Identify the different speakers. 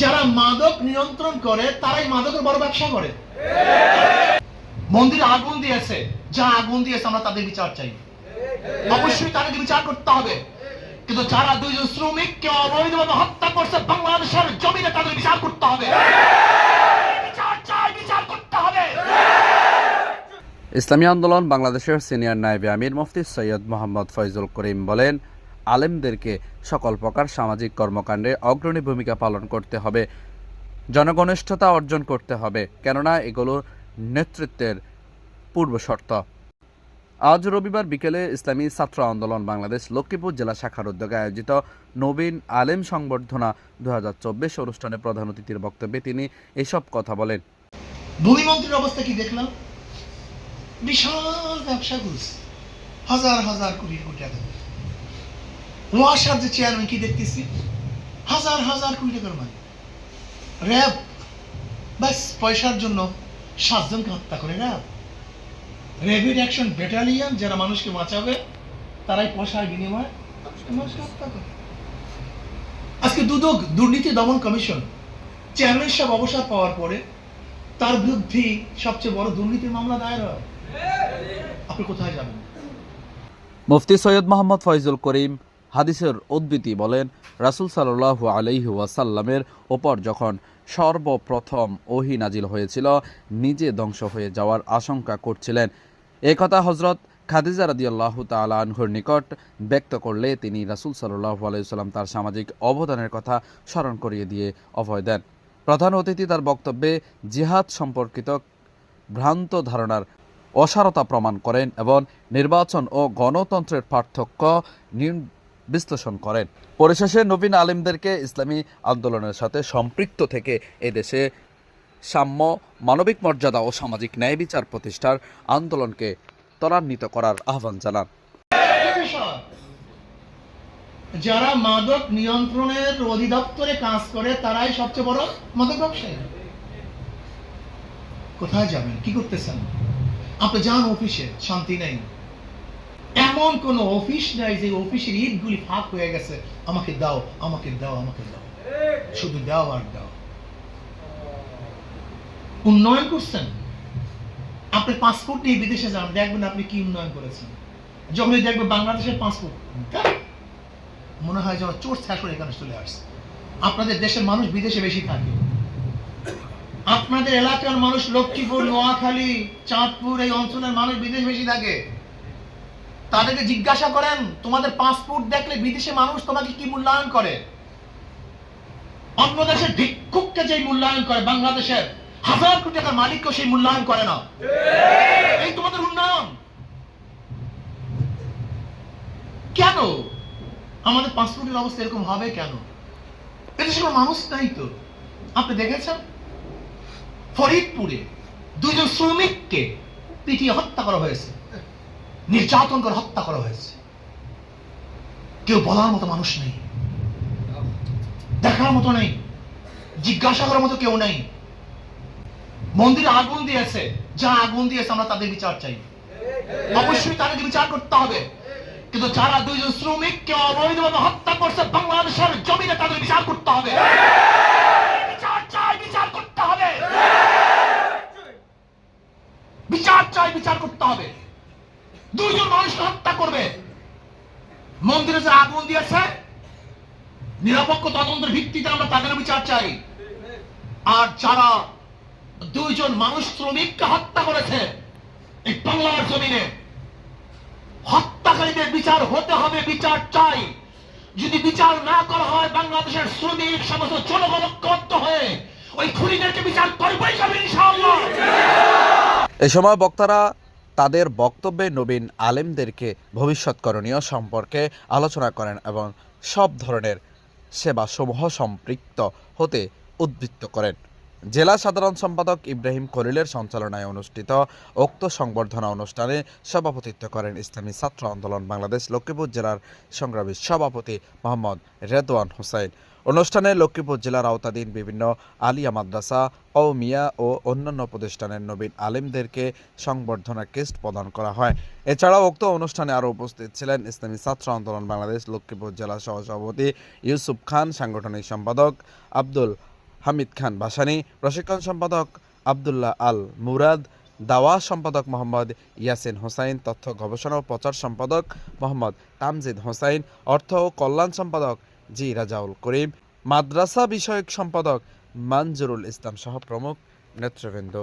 Speaker 1: যারা মাদক নিয়ন্ত্রণ করে, তারাই মাদকের বড় ব্যবসা করে। মন্দিরে আগুন দিয়েছে। যা আগুন দিয়েছে, আমরা তাদের বিচার চাই। অবশ্যই তাদেরকে বিচার করতে হবে। কিন্তু যারা দুইজন শ্রমিককে অবৈধভাবে হত্যা করছে, বাংলাদেশের জমিনে তাদের বিচার করতে হবে। বিচার করতে হবে।
Speaker 2: ইসলামী আন্দোলন বাংলাদেশের সিনিয়র নায়েবে আমির মুফতি সৈয়দ মোহাম্মদ ফয়জুল করিম বলেন আলেমদেরকে সকল প্রকার সামাজিক কর্মকাণ্ডে অগ্রণী ভূমিকা পালন করতে হবে জনঘনিষ্ঠতা অর্জন করতে হবে, কেননা এগুলো নেতৃত্বের পূর্ব শর্ত। আজ রবিবার বিকেলে ইসলামী ছাত্র আন্দোলন বাংলাদেশ লক্ষ্মীপুর জেলা শাখার উদ্যোগে আয়োজিত নবীন আলেম সংবর্ধনা দু হাজার চব্বিশ অনুষ্ঠানে প্রধান অতিথির বক্তব্যে তিনি এসব কথা বলেন।
Speaker 1: ভূমিমন্ত্রীর অবস্থা কি দেখলাম? বিশাল ব্যবসা করছে। হাজার হাজার কোটি কোটি টাকা। ওয়াসার যে চেয়ারম্যান কি দেখতেছি? হাজার হাজার কোটি টাকার মানে র্যাব। ব্যাস, পয়সার জন্য সাতজনকে হত্যা করে র্যাব। র্যাপিড অ্যাকশন ব্যাটালিয়ন যারা মানুষকে বাঁচাবে, তারাই পয়সার বিনিময়ে মানুষকে হত্যা করে। আজকে দুদক দুর্নীতি দমন কমিশন চেয়ারম্যান সাহেব অবসর পাওয়ার পরে তার বিরুদ্ধে সবচেয়ে বড় দুর্নীতির মামলা দায়ের হয়। আপনি কোথায় যাবেন?
Speaker 2: মুফতি সৈয়দ মোহাম্মদ ফয়জুল করিম হাদিসের উদ্বৃত্তি বলেন, রাসূল সাল্লাহ ওয়াসাল্লামের ওপর যখন সর্বপ্রথম ওহি নাজিল হয়েছিল, নিজে ধ্বংস হয়ে যাওয়ার আশঙ্কা করছিলেন। এ কথা হজরত খাদিজা রাদিয়াল্লাহু তাআলা আনহুর নিকট ব্যক্ত করলে তিনি রাসূল সাল্লাহ আলাইসাল্লাম তার সামাজিক অবদানের কথা স্মরণ করিয়ে দিয়ে অভয় দেন। প্রধান অতিথি তার বক্তব্যে জিহাদ সম্পর্কিত ভ্রান্ত ধারণার অসারতা প্রমাণ করেন এবং নির্বাচন ও গণতন্ত্রের পার্থক্য বিশ্লেষণ করেন। পরিশেষে নবীন আলিমদেরকে ইসলামী আন্দোলনের সাথে সম্পৃক্ত থেকে এদেশে সাম্য, মানবিক মর্যাদা ও সামাজিক ন্যায় বিচার প্রতিষ্ঠার আন্দোলনকে ত্বরান্বিত করার আহ্বান জানান।
Speaker 1: যারা মাদক নিয়ন্ত্রণের অধিদপ্তরে কাজ করে, তারাই সবচেয়ে বড় মাদক ব্যবসায়ী। কোথায় যাবেন? কি করতেছেন? আপনি যান অফিসে, শান্তি নেই। এমন কোন অফিস নাই যে অফিসের ইটগুলি ফাঁক হয়ে গেছে। আমাকে দাও আমাকে দাও আমাকে দাও। শুধু দাও আর দাও। উন্নয়ন করছেন? আপনি পাসপোর্ট নিয়ে বিদেশে যান, দেখবেন আপনি কি উন্নয়ন করেছেন। যখনই দেখবেন বাংলাদেশের পাসপোর্ট মনে হয় যেন চোর শাসন এখানে চলে আসছে। আপনাদের দেশের মানুষ বিদেশে বেশি থাকে। আপনাদের এলাকার মানুষ লক্ষ্মীপুর, নোয়াখালী, চাঁদপুর, এই অঞ্চলের মানুষ বিদেশ বেশি থাকে। তাদেরকে জিজ্ঞাসা করেন, তোমাদের পাসপোর্ট দেখলে বিদেশে মানুষ তোমাকে কি মূল্যায়ন করে? অন্য দেশের ভিক্ষুককে যে মূল্যায়ন করে, বাংলাদেশের হাজার কোটি টাকার মালিককেও সেই মূল্যায়ন করে না। এই তোমাদের উন্নয়ন। কেন? আমাদের পাসপোর্টের অবস্থা এরকম হবে কেন? এদেশে কোনো মানুষ নাই তো। আপনি দেখেছেন? ফরিদপুরে দুইজন শ্রমিককে পিটিয়ে হত্যা করা হয়েছে। নির্যাতন করে হত্যা করা হয়েছে। কেউ বলার মতো মানুষ নেই। দেখার মতো নেই। জিজ্ঞাসা করার মতো কেউ নেই। মন্দিরে আগুন দিয়েছে। যা আগুন দিয়েছে, আমরা তাদের বিচার চাই। অবশ্যই তাদেরকে বিচার করতে হবে। কিন্তু যারা দুইজন শ্রমিককে অবৈধভাবে হত্যা করছে, বাংলাদেশের জমিনে তাদের বিচার করতে হবে। বিচার চাই, বিচার করতে হবে। বিচার চাই, বিচার করতে হবে। দুইজন মানুষকে হত্যা করবে। মন্দিরে যে আগুন দিয়েছে, নিরপেক্ষ তদন্তের ভিত্তিতে আমরা তাদের বিচার চাই। আর যারা দুইজন মানুষ শ্রমিককে হত্যা করেছে, এই বাংলার জমিনে হত্যাকারীদের বিচার হতে হবে, বিচার চাই। যদি বিচার না করা হয়, বাংলাদেশের শ্রমিক, সমস্ত জনগণ হয়ে ওই খুনিদেরকে বিচার করবেই যাবে ইনশাআল্লাহ।
Speaker 2: এ সময় বক্তারা তাদের বক্তব্যে নবীন আলেমদেরকে ভবিষ্যৎ করণীয় সম্পর্কে আলোচনা করেন এবং সব ধরনের সেবাসমূহ সম্পৃক্ত হতে উদ্বৃত্ত করেন। জেলা সাধারণ সম্পাদক ইব্রাহিম খলিলের সঞ্চালনায় অনুষ্ঠিত উক্ত সংবর্ধনা অনুষ্ঠানে সভাপতিত্ব করেন ইসলামী ছাত্র আন্দোলন বাংলাদেশ লক্ষ্মীপুর জেলার সংগ্রামী সভাপতি মোহাম্মদ রেদওয়ান হোসাইন অনুষ্ঠানে লক্ষ্মীপুর জেলার আওতাধীন বিভিন্ন আলিয়া মাদ্রাসা ও মিয়া ও অন্যান্য প্রতিষ্ঠানের নবীন আলেমদেরকে সংবর্ধনা কেস্ট প্রদান করা হয়। এছাড়াও উক্ত অনুষ্ঠানে আরও উপস্থিত ছিলেন ইসলামী ছাত্র আন্দোলন বাংলাদেশ, লক্ষ্মীপুর জেলা সহসভাপতি ইউসুফ খান, সাংগঠনিক সম্পাদক আব্দুল হামিদ খান বাসানি প্রশিক্ষণ সম্পাদক আবদুল্লাহ আল মুরাদ, দাওয়া সম্পাদক মোহাম্মদ ইয়াসিন হোসাইন, তথ্য গবেষণা ও প্রচার সম্পাদক মোহাম্মদ তামজিদ হোসাইন, অর্থ ও কল্যাণ সম্পাদক জি রাজাউল করিম। মাদ্রাসা বিষয়ক সম্পাদক মঞ্জুরুল ইসলাম সহ প্রমুখ নেতৃবৃন্দ।